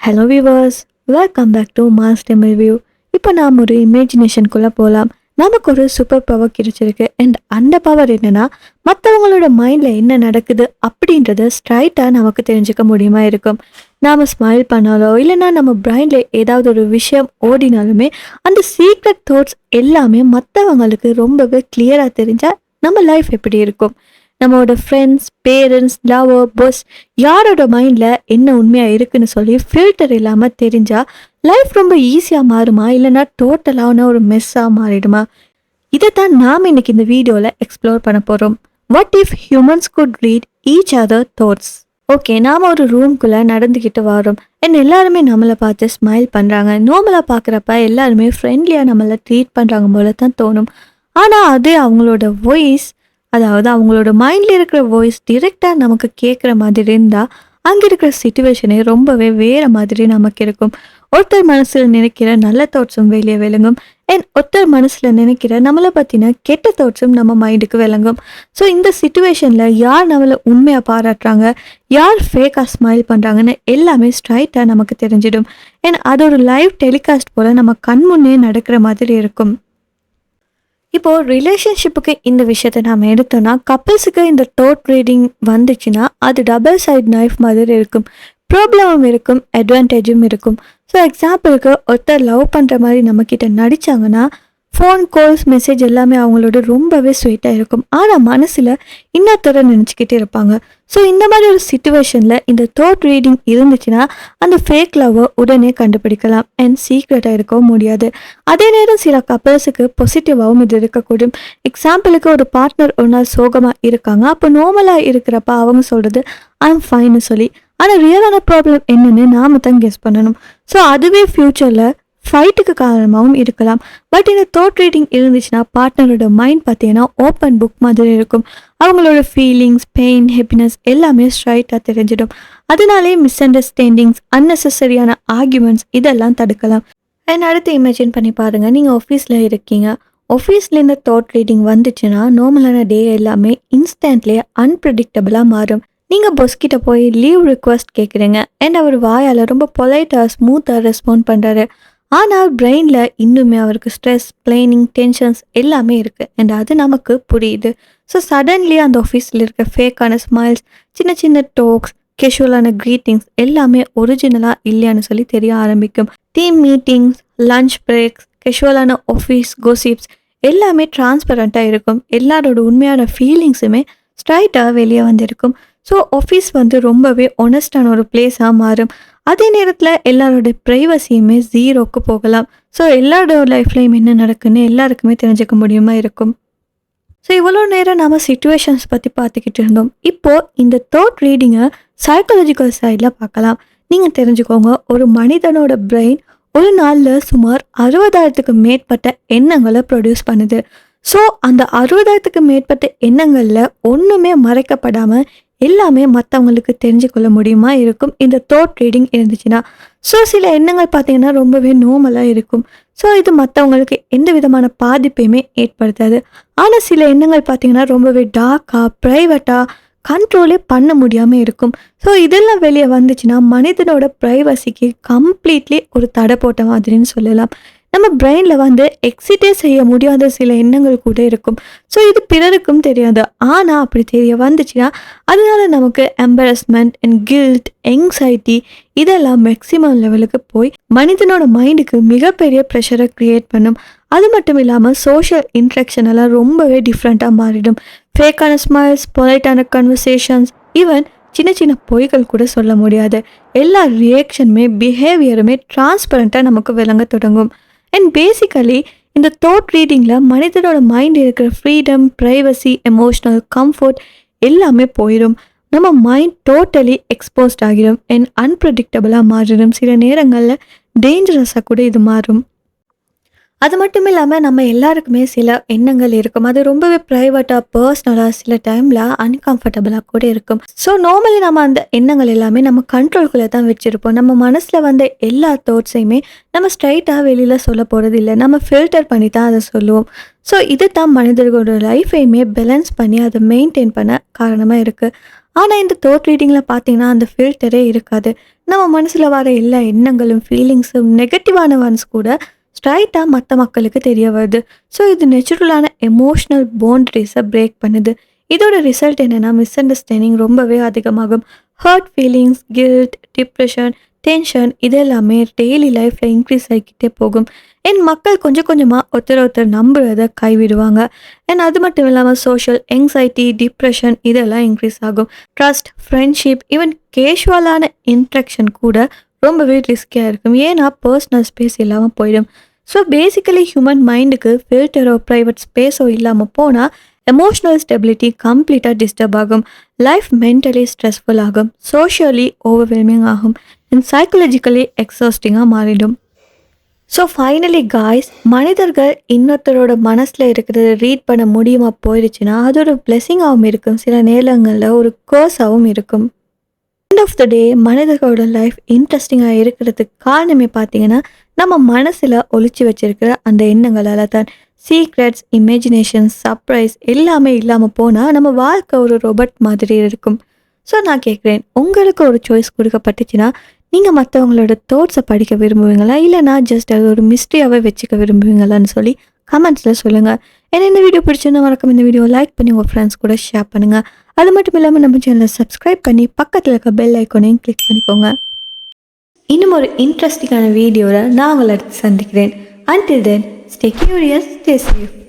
Hello viewers welcome back to mass Tamil view இப்போ நாம் ஒரு இமேஜினேஷனுக்குள்ளே போகலாம் நமக்கு ஒரு சூப்பர் பவர் கிடைச்சிருக்கு. அண்ட் அந்த பவர் என்னென்னா மற்றவங்களோட மைண்டில் என்ன நடக்குது அப்படின்றத ஸ்ட்ரைட்டாக நமக்கு தெரிஞ்சுக்க முடியுமா இருக்கும். நாம் ஸ்மைல் பண்ணாலோ இல்லைன்னா நம்ம பிரைனில் ஏதாவது ஒரு விஷயம் ஓடினாலுமே அந்த சீக்ரெட் தாட்ஸ் எல்லாமே மற்றவங்களுக்கு ரொம்பவே கிளியராக தெரிஞ்சால் நம்ம லைஃப் எப்படி இருக்கும். நம்மளோட ஃப்ரெண்ட்ஸ் பேரண்ட்ஸ் லவர் பஸ் யாரோட மைண்டில் என்ன உண்மையாக இருக்குன்னு சொல்லி ஃபில்டர் இல்லாமல் தெரிஞ்சால் லைஃப் ரொம்ப ஈஸியாக மாறுமா? இல்லைன்னா டோட்டலான ஒரு மெஸ்ஸாக மாறிடுமா? இதை தான் நாம் இன்னைக்கு இந்த வீடியோவில் எக்ஸ்ப்ளோர் பண்ண போகிறோம் what if humans could read each other thoughts okay நாம் ஒரு ரூம்குள்ளே நடந்துக்கிட்டு வரோம். அண்ட் எல்லாருமே நம்மளை பார்த்து ஸ்மைல் பண்ணுறாங்க நார்மலாக பார்க்குறப்ப எல்லாருமே ஃப்ரெண்ட்லியாக நம்மளை ட்ரீட் பண்ணுறாங்க போல தான் தோணும். ஆனால் அது அவங்களோட வாய்ஸ் அதாவது அவங்களோட மைண்டில் இருக்கிற வாய்ஸ் டிரெக்டாக நமக்கு கேட்குற மாதிரி இருந்தால் அங்கே இருக்கிற சுச்சுவேஷனே ரொம்பவே வேறு மாதிரி நமக்கு இருக்கும். ஒருத்தர் மனசில் நினைக்கிற நல்ல தாட்ஸும் வெளியே விளங்கும். அண்ட் ஒருத்தர் மனசில் நினைக்கிற நம்மளை பற்றின கெட்ட தாட்ஸும் நம்ம மைண்டுக்கு விளங்கும். ஸோ இந்த சுச்சுவேஷனில் யார் நம்மளை உண்மையாக பாராட்டுறாங்க? யார் ஃபேக்காக ஸ்மைல் பண்ணுறாங்கன்னு எல்லாமே ஸ்ட்ரைட்டாக நமக்கு தெரிஞ்சிடும். அண்ட் அது ஒரு லைவ் டெலிகாஸ்ட் போல் நம்ம கண் முன்னே நடக்கிற மாதிரி இருக்கும். இப்போ ரிலேஷன்ஷிப்புக்கு இந்த விஷயத்தை நாம் எடுத்தோம்னா கப்பிள்ஸுக்கு இந்த டோட் ரீடிங் வந்துச்சுன்னா அது டபுள் சைட் நைஃப் மாதிரி இருக்கும். ப்ராப்ளமும் இருக்கும் அட்வான்டேஜும் இருக்கும். ஸோ எக்ஸாம்பிளுக்கு ஒருத்தர் லவ் பண்ணுற மாதிரி நம்மக்கிட்ட நடித்தாங்கன்னா ஃபோன் கால்ஸ் மெசேஜ் எல்லாமே அவங்களோட ரொம்பவே ஸ்வீட்டாக இருக்கும். ஆனால் மனசில் இன்னொருத்தரை நினச்சிக்கிட்டே இருப்பாங்க. ஸோ இந்த மாதிரி ஒரு சுச்சுவேஷனில் இந்த தோட் ரீடிங் இருந்துச்சுன்னா அந்த ஃபேக் லவ்வை உடனே கண்டுபிடிக்கலாம். அண்ட் சீக்ரெட்டாக இருக்கவும் முடியாது. அதே நேரம் சில கப்பல்ஸுக்கு பாசிட்டிவாகவும் இது இருக்கக்கூடும். எக்ஸாம்பிளுக்கு ஒரு பார்ட்னர் ஒரு நாள் சோகமாக இருக்காங்க. அப்போ நார்மலாக இருக்கிறப்ப அவங்க சொல்கிறது ஐம் ஃபைன்னு சொல்லி. ஆனால் ரியலான ப்ராப்ளம் என்னன்னு நாம தான் கெஸ் பண்ணணும். ஸோ அதுவே ஃப்யூச்சரில் ஃபைட்டுக்கு காரணமாகவும் இருக்கலாம். பட் இந்த தோட் ரீடிங் இருந்துச்சுன்னா பார்ட்னரோட மைண்ட் பார்த்தீங்கன்னா ஓப்பன் புக் மாதிரி இருக்கும். அவங்களோட ஃபீலிங்ஸ் பெயின் ஹெப்பினஸ் எல்லாமே ஸ்ட்ரைட்டாக தெரிஞ்சிடும். அதனாலே மிஸ் அண்டர்ஸ்டாண்டிங்ஸ் அன்னெசரியான ஆர்குமெண்ட்ஸ் இதெல்லாம் தடுக்கலாம். அண்ட் அடுத்து இமேஜின் பண்ணி பாருங்கள் நீங்கள் ஆஃபீஸில் இருக்கீங்க. ஆஃபீஸ்லேருந்து தாட் ரீடிங் வந்துச்சுன்னா நார்மலான டே எல்லாமே இன்ஸ்டன்ட்லேயே அன்பிரடிக்டபுளாக மாறும். நீங்கள் பொஸ்கிட்ட போய் லீவ் ரிக்வஸ்ட் கேட்குறீங்க அண்ட் அவர் வாயால் ரொம்ப பொலைட்டாக ஸ்மூத்தாக ரெஸ்பாண்ட் பண்ணுறாரு ஆனால் பிரெயினில் இன்னுமே அவருக்கு ஸ்ட்ரெஸ் பிளைனிங் டென்ஷன்ஸ் எல்லாமே இருக்குது அண்ட் அது நமக்கு புரியுது. ஸோ சடன்லி அந்த ஆஃபீஸில் இருக்க ஃபேக்கான ஸ்மைல்ஸ் சின்ன சின்ன டோக்ஸ் கேஷுவலான க்ரீட்டிங்ஸ் எல்லாமே ஒரிஜினலாக இல்லையான்னு சொல்லி தெரிய ஆரம்பிக்கும். டீம் மீட்டிங்ஸ் லஞ்ச் பிரேக்ஸ் கேஷுவலான ஆஃபீஸ் கோசிப்ஸ் எல்லாமே டிரான்ஸ்பரண்ட்டாக இருக்கும். எல்லாரோட உண்மையான ஃபீலிங்ஸுமே ஸ்ட்ரைட்டாக வெளியே வந்திருக்கும். ஸோ ஆஃபீஸ் வந்து ரொம்பவே ஒனஸ்டான ஒரு பிளேஸாக மாறும். அதே நேரத்தில் எல்லாரோட ப்ரைவசியுமே ஜீரோக்கு போகலாம். ஸோ எல்லாரோட லைஃப்லையும் என்ன நடக்குன்னு எல்லாருக்குமே தெரிஞ்சுக்க முடியுமா இருக்கும்? ஸோ இவ்வளோ நேரம் நாம் சுச்சுவேஷன்ஸ் பற்றி பார்த்துக்கிட்டு இருந்தோம். இப்போது இந்த தேர்ட் ரீடிங்கை சைக்காலஜிக்கல் சைடில் பார்க்கலாம். நீங்கள் தெரிஞ்சுக்கோங்க ஒரு மனிதனோட பிரெயின் ஒரு நாளில் சுமார் அறுபதாயிரத்துக்கு மேற்பட்ட எண்ணங்களை ப்ரொடியூஸ் பண்ணுது. ஸோ அந்த அறுபதாயிரத்துக்கு மேற்பட்ட எண்ணங்களில் ஒன்றுமே மறைக்கப்படாமல் எல்லாமே மற்றவங்களுக்கு தெரிஞ்சு கொள்ள முடியுமா இருக்கும். இந்த தோட் ரீடிங் இருந்துச்சுன்னா ஸோ சில எண்ணங்கள் பார்த்தீங்கன்னா ரொம்பவே நோமலாக இருக்கும். ஸோ இது மற்றவங்களுக்கு எந்த விதமான பாதிப்பையுமே ஏற்படுத்தாது. ஆனால் சில எண்ணங்கள் பார்த்தீங்கன்னா ரொம்பவே டார்க்காக ப்ரைவேட்டாக கண்ட்ரோலே பண்ண முடியாமல் இருக்கும். ஸோ இதெல்லாம் வெளியே வந்துச்சுன்னா மனிதனோட ப்ரைவசிக்கு கம்ப்ளீட்லி ஒரு தடை போட்ட மாதிரின்னு சொல்லலாம். நம்ம பிரெயினில் வந்து எக்ஸிட்டே செய்ய முடியாத சில எண்ணங்கள் கூட இருக்கும். ஸோ இது பிறருக்கும் தெரியாது. ஆனால் அப்படி தெரிய வந்துச்சுன்னா அதனால நமக்கு எம்பரஸ்மெண்ட் அண்ட் கில்ட் எங்ஸைட்டி இதெல்லாம் மேக்ஸிமம் லெவலுக்கு போய் மனிதனோட மைண்டுக்கு மிகப்பெரிய ப்ரெஷரை க்ரியேட் பண்ணும். அது மட்டும் இல்லாமல் சோஷியல் இன்ட்ராக்ஷன் எல்லாம் ரொம்பவே டிஃப்ரெண்ட்டாக மாறிடும். ஃபேக்கான ஸ்மைல்ஸ் பொலைட்டான கன்வர்சேஷன்ஸ் ஈவன் சின்ன சின்ன பொய்கள் கூட சொல்ல முடியாது. எல்லா ரியாக்ஷனுமே பிஹேவியருமே டிரான்ஸ்பரண்ட்டாக நமக்கு விளங்க தொடங்கும். அண்ட் பேசிக்கலி இந்த தோட் ரீடிங்கில் மனிதனோட மைண்ட் இருக்கிற ஃப்ரீடம் ப்ரைவசி எமோஷ்னல் கம்ஃபர்ட் எல்லாமே போயிடும். நம்ம மைண்ட் டோட்டலி எக்ஸ்போஸ்ட் ஆகிடும் அண்ட் அன்பிரடிக்டபுளாக மாறிடும். சில நேரங்களில் டேஞ்சரஸாக கூட இது மாறும். அது மட்டும் இல்லாமல் நம்ம எல்லாருக்குமே சில எண்ணங்கள் இருக்கும். அது ரொம்பவே ப்ரைவேட்டாக பர்சனலாக சில டைமில் அன்கம்ஃபர்டபுளாக கூட இருக்கும். ஸோ நார்மலி நம்ம அந்த எண்ணங்கள் எல்லாமே நம்ம கண்ட்ரோல்குள்ளே தான் வச்சுருப்போம். நம்ம மனசில் வந்த எல்லா தாட்ஸையுமே நம்ம ஸ்ட்ரைட்டாக வெளியில் சொல்ல போகிறது இல்லை நம்ம ஃபில்டர் பண்ணி தான் அதை சொல்லுவோம். ஸோ இது தான் மனிதர்களோட லைஃபையுமே பேலன்ஸ் பண்ணி அதை மெயின்டைன் பண்ண காரணமாக இருக்குது ஆனால் இந்த தோட் ரீடிங்கில் பார்த்தீங்கன்னா அந்த ஃபில்டரே இருக்காது. நம்ம மனசில் வர எல்லா எண்ணங்களும் ஃபீலிங்ஸும் நெகட்டிவான ஒன்ஸ் கூட ஸ்ட்ரைட்டாக மற்ற மக்களுக்கு தெரிய வருது. ஸோ இது நேச்சுரலான எமோஷ்னல் பவுண்ட்ரிஸை பிரேக் பண்ணுது. இதோட ரிசல்ட் என்னென்னா மிஸ் அண்டர்ஸ்டாண்டிங் ரொம்பவே அதிகமாகும். Hurt feelings guilt depression tension இதெல்லாமே டெய்லி லைஃப்பில் இன்க்ரீஸ் ஆகிக்கிட்டே போகும். என் மக்கள் கொஞ்சம் கொஞ்சமாக ஒருத்தர் ஒருத்தர் நம்புறதை கைவிடுவாங்க. அண்ட் அது மட்டும் இல்லாமல் சோஷியல் எங்ஸைட்டி டிப்ரெஷன் இதெல்லாம் இன்க்ரீஸ் ஆகும். ட்ரஸ்ட் ஃப்ரெண்ட்ஷிப் ஈவன் கேஷுவலான இன்ட்ராக்ஷன் கூட ரொம்பவே ரிஸ்கியாக இருக்கும். ஏன்னா பர்சனல் ஸ்பேஸ் இல்லாமல் போயிடும். ஸோ பேசிக்கலி ஹியூமன் மைண்டுக்கு ஃபில்டரோ ப்ரைவேட் ஸ்பேஸோ இல்லாமல் போனால் எமோஷ்னல் ஸ்டெபிலிட்டி கம்ப்ளீட்டாக டிஸ்டர்ப் ஆகும். லைஃப் மென்டலி ஸ்ட்ரெஸ்ஃபுல் ஆகும். சோஷியலி ஓவர்வெல்மிங் ஆகும். அண்ட் சைக்கலாஜிக்கலி எக்ஸாஸ்டிங்காக மாறிடும். ஸோ ஃபைனலி காய்ஸ் மனிதர்கள் இன்னொருத்தரோட மனசில் இருக்கிறத ரீட் பண்ண முடியுமா போயிடுச்சுன்னா அது ஒரு பிளெஸிங்காகவும் இருக்கும். சில நேரங்களில் ஒரு கோர்ஸாகவும் இருக்கும். எண்ட் ஆஃப் த டே மனிதர்களோட லைஃப் இன்ட்ரெஸ்டிங்காக இருக்கிறதுக்கு காரணமே பார்த்தீங்கன்னா நம்ம மனசில் ஒழிச்சு வச்சிருக்கிற அந்த எண்ணங்களால் தான் சீக்ரெட்ஸ் இமேஜினேஷன் சர்ப்ரைஸ் எல்லாமே இல்லாமல் போனால் நம்ம வாழ்க்கை ஒரு ரோபோட் மாதிரி இருக்கும். ஸோ நான் கேட்குறேன் உங்களுக்கு ஒரு சாய்ஸ் கொடுக்கப்பட்டுச்சுன்னா நீங்கள் மற்றவங்களோட தோட்ஸை படிக்க விரும்புவீங்களா? இல்லைனா ஜஸ்ட் அது ஒரு மிஸ்ட்ரியாகவே வச்சுக்க விரும்புவீங்களான்னு சொல்லி கமெண்ட்ஸில் சொல்லுங்கள் ஏன்னா இந்த வீடியோ பிடிச்சிருந்தா மறக்காம இந்த வீடியோ லைக் பண்ணி உங்கள் ஃப்ரெண்ட்ஸ் கூட ஷேர் பண்ணுங்கள் அது மட்டும் இல்லாமல் நம்ம சேனலை சப்ஸ்கிரைப் பண்ணி பக்கத்தில் இருக்க பெல் ஐக்கோனையும் கிளிக் பண்ணிக்கோங்க. இன்னும் ஒரு இன்ட்ரெஸ்டிங்கான வீடியோவில் நான் உங்களை சந்திக்கிறேன். Until then stay curious stay safe